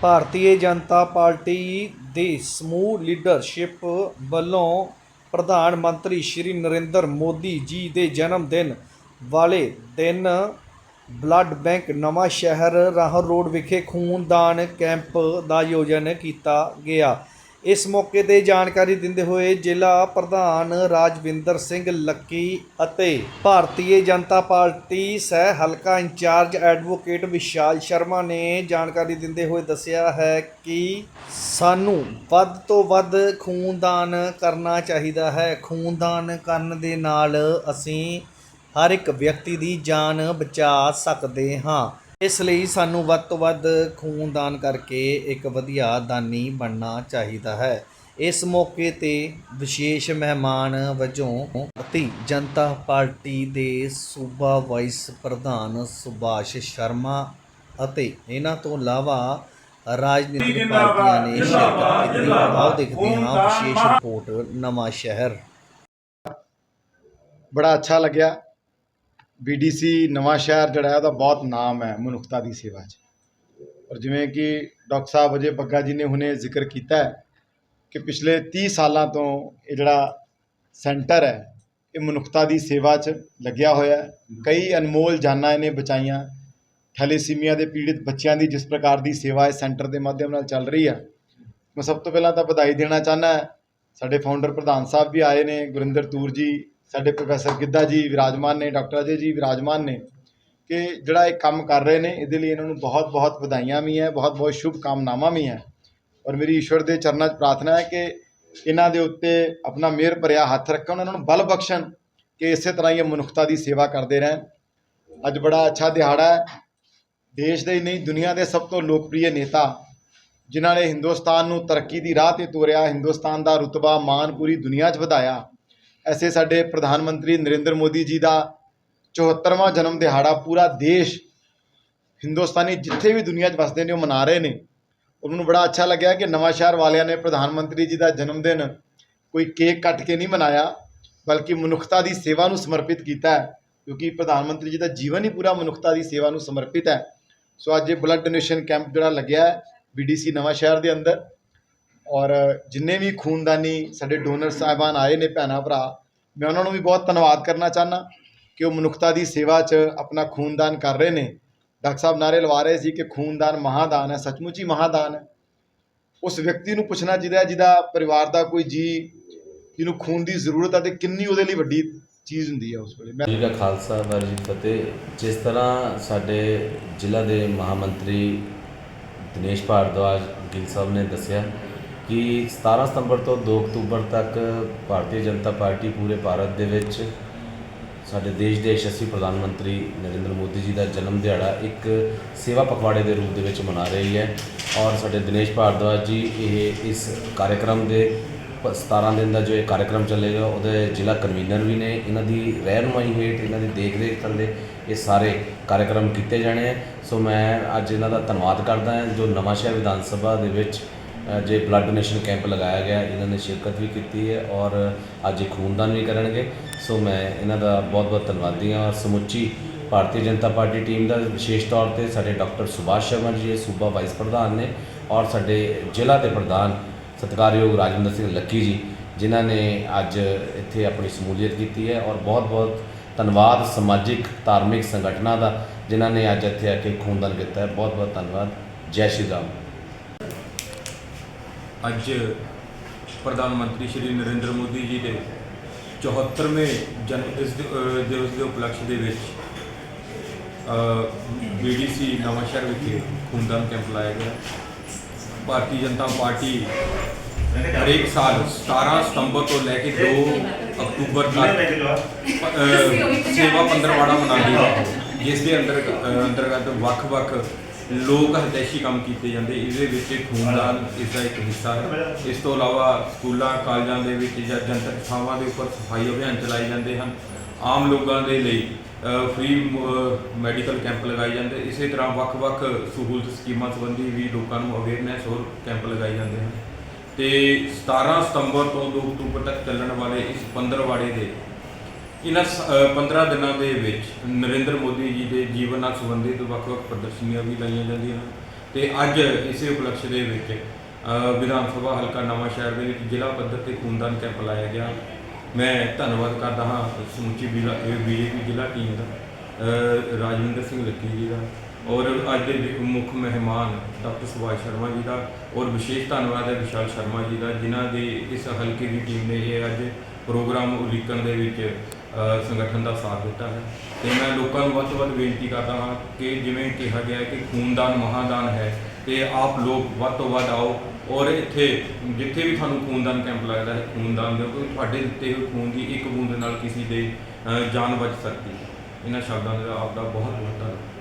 Bharatiya Janata party ਦੀ ਸਮੂਹ leadership ਵੱਲੋਂ ਪ੍ਰਧਾਨ ਮੰਤਰੀ ਸ਼੍ਰੀ ਨਰਿੰਦਰ ਮੋਦੀ ਜੀ ਦੇ ਜਨਮ ਦਿਨ ਵਾਲੇ ਦਿਨ ਬਲੱਡ ਬੈਂਕ ਨਵਾਂ ਸ਼ਹਿਰ ਰਾਹੋਂ ਰੋਡ ਵਿਖੇ ਖੂਨਦਾਨ ਕੈਂਪ ਦਾ ਆਯੋਜਨ ਕੀਤਾ ਗਿਆ। ਇਸ ਮੌਕੇ ਤੇ ਜਾਣਕਾਰੀ ਦਿੰਦੇ ਹੋਏ ਜ਼ਿਲ੍ਹਾ ਪ੍ਰਧਾਨ ਰਾਜਵਿੰਦਰ ਸਿੰਘ ਲੱਕੀ ਅਤੇ ਭਾਰਤੀ ਜਨਤਾ ਪਾਰਟੀ ਸਹਿ ਹਲਕਾ ਇੰਚਾਰਜ ਐਡਵੋਕੇਟ ਵਿਸ਼ਾਲ ਸ਼ਰਮਾ ਨੇ ਜਾਣਕਾਰੀ ਦਿੰਦੇ ਹੋਏ ਦੱਸਿਆ ਹੈ ਕਿ ਸਾਨੂੰ ਵੱਧ ਤੋਂ ਵੱਧ ਖੂਨਦਾਨ ਕਰਨਾ ਚਾਹੀਦਾ ਹੈ। ਖੂਨਦਾਨ ਕਰਨ ਦੇ ਨਾਲ ਅਸੀਂ ਹਰ ਇੱਕ ਵਿਅਕਤੀ ਦੀ ਜਾਨ ਬਚਾ ਸਕਦੇ ਹਾਂ। ਇਸ ਲਈ ਸਾਨੂੰ ਵੱਧ ਤੋਂ ਵੱਧ ਖੂਨਦਾਨ ਕਰਕੇ ਇੱਕ ਵਧੀਆ ਦਾਨੀ ਬਣਨਾ ਚਾਹੀਦਾ ਹੈ। ਇਸ ਮੌਕੇ ਤੇ ਵਿਸ਼ੇਸ਼ ਮਹਿਮਾਨ ਵਜੋਂ ਭਾਰਤੀ ਜਨਤਾ ਪਾਰਟੀ ਦੇ ਸੂਬਾ ਵਾਈਸ ਪ੍ਰਧਾਨ ਸੁਭਾਸ਼ ਸ਼ਰਮਾ ਅਤੇ ਇਹਨਾਂ ਤੋਂ ਇਲਾਵਾ ਰਾਜਨੀਤਿਕ ਪਾਰਟੀਆਂ ਨੇ ਸ਼ਿਰਕਤ ਕੀਤੀ। ਆਓ ਦੇਖਦੇ ਹਾਂ ਵਿਸ਼ੇਸ਼ ਰਿਪੋਰਟ ਨਵਾਂ ਸ਼ਹਿਰ ਬੜਾ ਅੱਛਾ ਲੱਗਿਆ। ਬੀਡੀਸੀ ਨਵਾਂ ਸ਼ਹਿਰ ਜਿਹੜਾ ਹੈ, ਉਹਦਾ ਬਹੁਤ ਨਾਮ ਹੈ ਮਨੁੱਖਤਾ ਦੀ ਸੇਵਾ 'ਚ। ਔਰ ਜਿਵੇਂ ਕਿ ਡਾਕਟਰ ਸਾਹਿਬ ਅਜੇ ਬੱਗਾ ਜੀ ਨੇ ਹੁਣੇ ਜ਼ਿਕਰ ਕੀਤਾ ਹੈ ਕਿ ਪਿਛਲੇ 30 ਸਾਲਾਂ ਤੋਂ ਇਹ ਜਿਹੜਾ ਸੈਂਟਰ ਹੈ, ਇਹ ਮਨੁੱਖਤਾ ਦੀ ਸੇਵਾ 'ਚ ਲੱਗਿਆ ਹੋਇਆ ਹੈ। ਕਈ ਅਨਮੋਲ ਜਾਨਾਂ ਇਹਨੇ ਬਚਾਈਆਂ। ਥੈਲੇਸੀਮੀਆ ਦੇ ਪੀੜਿਤ ਬੱਚਿਆਂ ਦੀ ਜਿਸ ਪ੍ਰਕਾਰ ਦੀ ਸੇਵਾ ਇਸ ਸੈਂਟਰ ਦੇ ਮਾਧਿਅਮ ਨਾਲ ਚੱਲ ਰਹੀ ਹੈ ਮੈਂ ਸਭ ਤੋਂ ਪਹਿਲਾਂ ਤਾਂ ਵਧਾਈ ਦੇਣਾ ਚਾਹੁੰਦਾ ਸਾਡੇ ਫਾਊਂਡਰ ਪ੍ਰਧਾਨ ਸਾਹਿਬ ਵੀ ਆਏ ਨੇ, ਗੁਰਿੰਦਰ ਤੂਰ ਜੀ ਸਾਡੇ ਪ੍ਰੋਫੈਸਰ ਗਿੱਧਾ ਜੀ ਵਿਰਾਜਮਾਨ ਨੇ, ਡਾਕਟਰ ਅਜੇ ਜੀ ਵਿਰਾਜਮਾਨ ਨੇ ਕਿ ਜਿਹੜਾ ਇਹ ਕੰਮ ਕਰ ਰਹੇ ਨੇ, ਇਹਦੇ ਲਈ ਇਹਨਾਂ ਨੂੰ ਬਹੁਤ ਬਹੁਤ ਵਧਾਈਆਂ ਵੀ ਹੈ, ਬਹੁਤ ਬਹੁਤ ਸ਼ੁਭ ਕਾਮਨਾਵਾਂ ਵੀ ਹੈ। ਔਰ ਮੇਰੀ ਈਸ਼ਵਰ ਦੇ ਚਰਨਾਂ 'ਚ ਪ੍ਰਾਰਥਨਾ ਹੈ ਕਿ ਇਹਨਾਂ ਦੇ ਉੱਤੇ ਆਪਣਾ ਮਿਹਰ ਭਰਿਆ ਹੱਥ ਰੱਖਣ, ਉਹਨਾਂ ਨੂੰ ਬਲ ਬਖਸ਼ਣ ਕਿ ਇਸੇ ਤਰ੍ਹਾਂ ਹੀ ਇਹ ਮਨੁੱਖਤਾ ਦੀ ਸੇਵਾ ਕਰਦੇ ਰਹਿਣ। ਅੱਜ ਬੜਾ ਅੱਛਾ ਦਿਹਾੜਾ ਹੈ। ਦੇਸ਼ ਦੇ ਹੀ ਨਹੀਂ, ਦੁਨੀਆ ਦੇ ਸਭ ਤੋਂ ਲੋਕਪ੍ਰਿਯ ਨੇਤਾ, ਜਿਨ੍ਹਾਂ ਨੇ ਹਿੰਦੁਸਤਾਨ ਨੂੰ ਤਰੱਕੀ ਦੀ ਰਾਹ ਤੇ ਤੋਰਿਆ, ਹਿੰਦੁਸਤਾਨ ਦਾ ਰੁਤਬਾ ਮਾਨ ਪੂਰੀ ਦੁਨੀਆ 'ਚ ਵਧਾਇਆ। ਐਸੇ ਸਾਡੇ ਪ੍ਰਧਾਨ ਮੰਤਰੀ ਨਰਿੰਦਰ ਮੋਦੀ ਜੀ ਦਾ 74ਵਾਂ ਜਨਮ ਦਿਹਾੜਾ ਪੂਰਾ ਦੇਸ਼ ਹਿੰਦੁਸਤਾਨੀ ਜਿੱਥੇ ਵੀ ਦੁਨੀਆ 'ਚ ਵਸਦੇ ਨੇ, ਉਹ ਮਨਾ ਰਹੇ ਨੇ। ਉਹਨਾਂ ਨੂੰ ਬੜਾ ਅੱਛਾ ਲੱਗਿਆ ਕਿ ਨਵਾਂ ਸ਼ਹਿਰ ਵਾਲਿਆਂ ਨੇ ਪ੍ਰਧਾਨ ਮੰਤਰੀ ਜੀ ਦਾ ਜਨਮ ਦਿਨ ਕੋਈ ਕੇਕ ਕੱਟ ਕੇ ਨਹੀਂ ਮਨਾਇਆ, ਬਲਕਿ ਮਨੁੱਖਤਾ ਦੀ ਸੇਵਾ ਨੂੰ ਸਮਰਪਿਤ ਕੀਤਾ ਹੈ, ਕਿਉਂਕਿ ਪ੍ਰਧਾਨ ਮੰਤਰੀ ਜੀ ਦਾ ਜੀਵਨ ਹੀ ਪੂਰਾ ਮਨੁੱਖਤਾ ਦੀ ਸੇਵਾ ਨੂੰ ਸਮਰਪਿਤ ਹੈ। ਸੋ ਅੱਜ ਇਹ ਬਲੱਡ ਡੋਨੇਸ਼ਨ ਕੈਂਪ ਜਿਹੜਾ ਲੱਗਿਆ ਹੈ, ਬੀਡੀਸੀ ਨਵਾਂ ਸ਼ਹਿਰ ਦੇ ਅੰਦਰ ਔਰ ਜਿੰਨੇ ਵੀ ਖੂਨਦਾਨੀ ਸਾਡੇ ਡੋਨਰ ਸਾਹਿਬਾਨ ਆਏ ਨੇ ਭੈਣਾਂ ਭਰਾ, ਮੈਂ ਉਹਨਾਂ ਨੂੰ ਵੀ ਬਹੁਤ ਧੰਨਵਾਦ ਕਰਨਾ ਚਾਹਨਾ ਕਿ ਉਹ ਮਨੁੱਖਤਾ ਦੀ ਸੇਵਾ 'ਚ ਆਪਣਾ ਖੂਨਦਾਨ ਕਰ ਰਹੇ ਨੇ। ਡਾਕਟਰ ਸਾਹਿਬ ਨਾਰੇ ਲਵਾ ਰਹੇ ਸੀ ਕਿ ਖੂਨਦਾਨ ਮਹਾਦਾਨ ਹੈ, ਸੱਚਮੁੱਚ ਹੀ ਮਹਾਦਾਨ ਹੈ। ਉਸ ਵਿਅਕਤੀ ਨੂੰ ਪੁੱਛਣਾ ਚਾਹੀਦਾ ਜਿਹਦਾ ਪਰਿਵਾਰ ਦਾ ਕੋਈ ਜੀ ਜਿਹਨੂੰ ਖੂਨ ਦੀ ਜ਼ਰੂਰਤ ਹੈ ਤੇ ਕਿੰਨੀ ਉਹਦੇ ਲਈ ਵੱਡੀ ਚੀਜ਼ ਹੁੰਦੀ ਹੈ ਉਸ ਵੇਲੇ। ਮੈਂ ਜੀ ਦਾ ਖਾਲਸਾ, ਵਾਹਿਗੁਰੂ ਜੀ ਫਤਿਹ। ਜਿਸ ਤਰ੍ਹਾਂ ਸਾਡੇ ਜ਼ਿਲ੍ਹਾ ਦੇ ਮਹਾਮੰਤਰੀ ਦਿਨੇਸ਼ ਭਾਰਦਵਾਜ ਗਿੱਲ ਸਾਹਿਬ ਨੇ ਦੱਸਿਆ ਕਿ 17 ਸਤੰਬਰ ਤੋਂ 2 ਅਕਤੂਬਰ ਤੱਕ ਭਾਰਤੀ ਜਨਤਾ ਪਾਰਟੀ ਪੂਰੇ ਭਾਰਤ ਦੇ ਵਿੱਚ ਸਾਡੇ ਦੇਸ਼ ਦੇ ਯਸ਼ਸਵੀ ਪ੍ਰਧਾਨ ਮੰਤਰੀ ਨਰਿੰਦਰ ਮੋਦੀ ਜੀ ਦਾ ਜਨਮ ਦਿਹਾੜਾ ਇੱਕ ਸੇਵਾ ਪਖਵਾੜੇ ਦੇ ਰੂਪ ਦੇ ਵਿੱਚ ਮਨਾ ਰਹੀ ਹੈ। ਔਰ ਸਾਡੇ ਦਿਨੇਸ਼ ਭਾਰਦਵਾਜ ਜੀ, ਇਹ ਇਸ ਕਾਰਜਕ੍ਰਮ ਦੇ ਪ- 17 ਦਿਨ ਦਾ ਜੋ ਇਹ ਕਾਰਜਕ੍ਰਮ ਚੱਲੇਗਾ ਉਹਦੇ ਜ਼ਿਲ੍ਹਾ ਕਨਵੀਨਰ ਵੀ ਨੇ। ਇਹਨਾਂ ਦੀ ਰਹਿਨੁਮਾਈ ਹੇਠ, ਇਹਨਾਂ ਦੀ ਦੇਖਰੇਖ ਥੱਲੇ ਇਹ ਸਾਰੇ ਕਾਰਜਕ੍ਰਮ ਕੀਤੇ ਜਾਣੇ ਹੈ ਸੋ ਮੈਂ ਅੱਜ ਇਹਨਾਂ ਦਾ ਧੰਨਵਾਦ ਕਰਦਾ ਹਾਂ, ਜੋ ਨਵਾਂ ਸ਼ਹਿਰ ਵਿਧਾਨ ਸਭਾ ਦੇ ਵਿੱਚ ਜੇ ਬਲੱਡ ਡੋਨੇਸ਼ਨ ਕੈਂਪ ਲਗਾਇਆ ਗਿਆ, ਇਹਨਾਂ ਨੇ ਸ਼ਿਰਕਤ ਵੀ ਕੀਤੀ ਹੈ ਔਰ ਅੱਜ ਇਹ ਖੂਨਦਾਨ ਵੀ ਕਰਨਗੇ। ਸੋ ਮੈਂ ਇਹਨਾਂ ਦਾ ਬਹੁਤ ਬਹੁਤ ਧੰਨਵਾਦੀ ਹਾਂ ਔਰ ਸਮੁੱਚੀ ਭਾਰਤੀ ਜਨਤਾ ਪਾਰਟੀ ਟੀਮ ਦਾ ਵਿਸ਼ੇਸ਼ ਤੌਰ ਤੇ ਸਾਡੇ ਡਾਕਟਰ ਸੁਭਾਸ਼ ਸ਼ਰਮਾ ਜੀ, ਇਹ ਸੂਬਾ ਵਾਈਸ ਪ੍ਰਧਾਨ ਨੇ ਔਰ ਸਾਡੇ ਜ਼ਿਲ੍ਹਾ ਦੇ ਪ੍ਰਧਾਨ ਸਤਿਕਾਰਯੋਗ ਰਾਜਿੰਦਰ ਸਿੰਘ ਲੱਕੀ ਜੀ, ਜਿਨ੍ਹਾਂ ਨੇ ਅੱਜ ਇੱਥੇ ਆਪਣੀ ਸਮੂਲੀਅਤ ਕੀਤੀ ਹੈ ਔਰ ਬਹੁਤ ਬਹੁਤ ਧੰਨਵਾਦ ਸਮਾਜਿਕ, ਧਾਰਮਿਕ ਸੰਗਠਨਾਂ ਦਾ, ਜਿਨ੍ਹਾਂ ਨੇ ਅੱਜ ਇੱਥੇ ਆ ਕੇ ਖੂਨਦਾਨ ਕੀਤਾ ਹੈ। ਬਹੁਤ ਬਹੁਤ ਧੰਨਵਾਦ। ਜੈ ਸ਼੍ਰੀ ਰਾਮ। ਅੱਜ ਪ੍ਰਧਾਨ ਮੰਤਰੀ ਸ਼੍ਰੀ ਨਰਿੰਦਰ ਮੋਦੀ ਜੀ ਦੇ 74ਵੇਂ ਜਨਮ ਦਿਵਸ ਦੇ, ਅਹ ਦਿਵਸ ਦੇ ਉਪਲਕਸ਼ ਦੇ ਵਿੱਚ ਬੀਡੀਸੀ ਨਵਾਂਸ਼ਹਿਰ ਵਿਖੇ ਖੂਨਦਾਨ ਕੈਂਪ ਲਾਇਆ ਗਿਆ। ਭਾਰਤੀ ਜਨਤਾ ਪਾਰਟੀ ਹਰੇਕ ਸਾਲ 17 ਸਤੰਬਰ ਤੋਂ ਲੈ ਕੇ 2 ਅਕਤੂਬਰ ਤੱਕ ਸੇਵਾ ਪੰਦਰਵਾੜਾ ਮਨਾਉਂਦੀ ਹੈ, ਜਿਸ ਦੇ ਅੰਦਰ ਅੰਤਰਗਤ ਵੱਖ-ਵੱਖ ਲੋਕ ਹਿਤੈਸ਼ੀ ਕੰਮ ਕੀਤੇ ਜਾਂਦੇ, ਇਹਦੇ ਵਿੱਚ ਖੂਨਦਾਨ ਇਸ ਦਾ ਇੱਕ ਹਿੱਸਾ ਹੈ। ਇਸ ਤੋਂ ਇਲਾਵਾ ਸਕੂਲਾਂ, ਕਾਲਜਾਂ ਦੇ ਵਿੱਚ ਜਾਂ ਜਨਤਕ ਥਾਵਾਂ ਦੇ ਉੱਪਰ ਸਫ਼ਾਈ ਅਭਿਆਨ ਚਲਾਏ ਜਾਂਦੇ ਹਨ। ਆਮ ਲੋਕਾਂ ਦੇ ਲਈ ਫ੍ਰੀ ਮੈਡੀਕਲ ਕੈਂਪ ਲਗਾਏ ਜਾਂਦੇ। ਇਸੇ ਤਰ੍ਹਾਂ ਵੱਖ-ਵੱਖ ਸਹੂਲਤ ਸਕੀਮਾਂ ਸੰਬੰਧੀ ਵੀ ਲੋਕਾਂ ਨੂੰ ਅਵੇਅਰਨੈਸ ਹੋਰ ਕੈਂਪ ਲਗਾਏ ਜਾਂਦੇ ਹਨ। ਤੇ 17 ਸਤੰਬਰ ਤੋਂ 2 ਅਕਤੂਬਰ ਤੱਕ ਚੱਲਣ ਵਾਲੇ ਇਸ ਪੰਦਰਵਾੜੇ ਦੇ ਇਹਨਾਂ ਸ- ਅ, 15 ਦਿਨਾਂ ਦੇ ਵਿੱਚ ਨਰਿੰਦਰ ਮੋਦੀ ਜੀ ਦੇ ਜੀਵਨ ਨਾਲ ਸੰਬੰਧਿਤ ਵੱਖ-ਵੱਖ ਪ੍ਰਦਰਸ਼ਨੀਆਂ ਵੀ ਲਾਈਆਂ ਜਾਂਦੀਆਂ ਹਨ ਤੇ ਅੱਜ ਇਸੇ ਉਪਲਕਸ਼ ਦੇ ਵਿੱਚ ਵਿਧਾਨ ਸਭਾ ਹਲਕਾ ਨਵਾਂ ਸ਼ਹਿਰ ਦੇ ਵਿੱਚ ਜ਼ਿਲ੍ਹਾ ਪੱਧਰ ਤੇ ਖੂਨਦਾਨ ਕੈਂਪ ਲਾਇਆ ਗਿਆ। ਮੈਂ ਧੰਨਵਾਦ ਕਰਦਾ ਹਾਂ ਸਮੁੱਚੀ ਬੀਜੇਪੀ ਜ਼ਿਲ੍ਹਾ ਟੀਮ ਦਾ ਰਾਜਵਿੰਦਰ ਸਿੰਘ ਲੱਕੀ ਜੀ ਦਾ ਔਰ ਅੱਜ ਦੇ ਮੁੱਖ ਮਹਿਮਾਨ ਡਾਕਟਰ ਸੁਭਾਸ਼ ਸ਼ਰਮਾ ਜੀ ਦਾ ਔਰ ਵਿਸ਼ੇਸ਼ ਧੰਨਵਾਦ ਹੈ ਵਿਸ਼ਾਲ ਸ਼ਰਮਾ ਜੀ ਦਾ ਜਿਨ੍ਹਾਂ ਦੇ ਇਸ ਹਲਕੇ ਦੀ ਟੀਮ ਨੇ ਇਹ ਅੱਜ ਪ੍ਰੋਗਰਾਮ ਉਲੀਕਣ ਦੇ ਵਿੱਚ ਅ, ਸੰਗਠਨ ਦਾ ਸਾਥ ਦਿੱਤਾ ਹੈ। ਤੇ ਮੈਂ ਲੋਕਾਂ ਨੂੰ ਵੱਧ ਤੋਂ ਵੱਧ ਬੇਨਤੀ ਕਰਦਾ ਹਾਂ ਕਿ ਜਿਵੇਂ ਕਿਹਾ ਗਿਆ ਹੈ ਕਿ ਖੂਨਦਾਨ ਮਹਾਦਾਨ ਹੈ ਤੇ ਆਪ ਲੋਕ ਵੱਧ ਤੋਂ ਵੱਧ ਆਓ ਔਰ ਇੱਥੇ ਜਿੱਥੇ ਵੀ ਤੁਹਾਨੂੰ ਖੂਨਦਾਨ ਕੈਂਪ ਲੱਗਦਾ ਹੈ ਖੂਨਦਾਨ ਦਿਓ ਕਿਉਂਕਿ ਤੁਹਾਡੇ ਦਿੱਤੇ ਹੋਏ ਖੂਨ ਦੀ ਇੱਕ ਬੂੰਦ ਨਾਲ ਕਿਸੇ ਦੇ ਅ, ਜਾਨ ਬਚ ਸਕਦੀ ਹੈ। ਇਹਨਾਂ ਸ਼ਬਦਾਂ ਦਾ ਆਪ ਦਾ ਬਹੁਤ ਬਹੁਤ ਧੰਨਵਾਦ।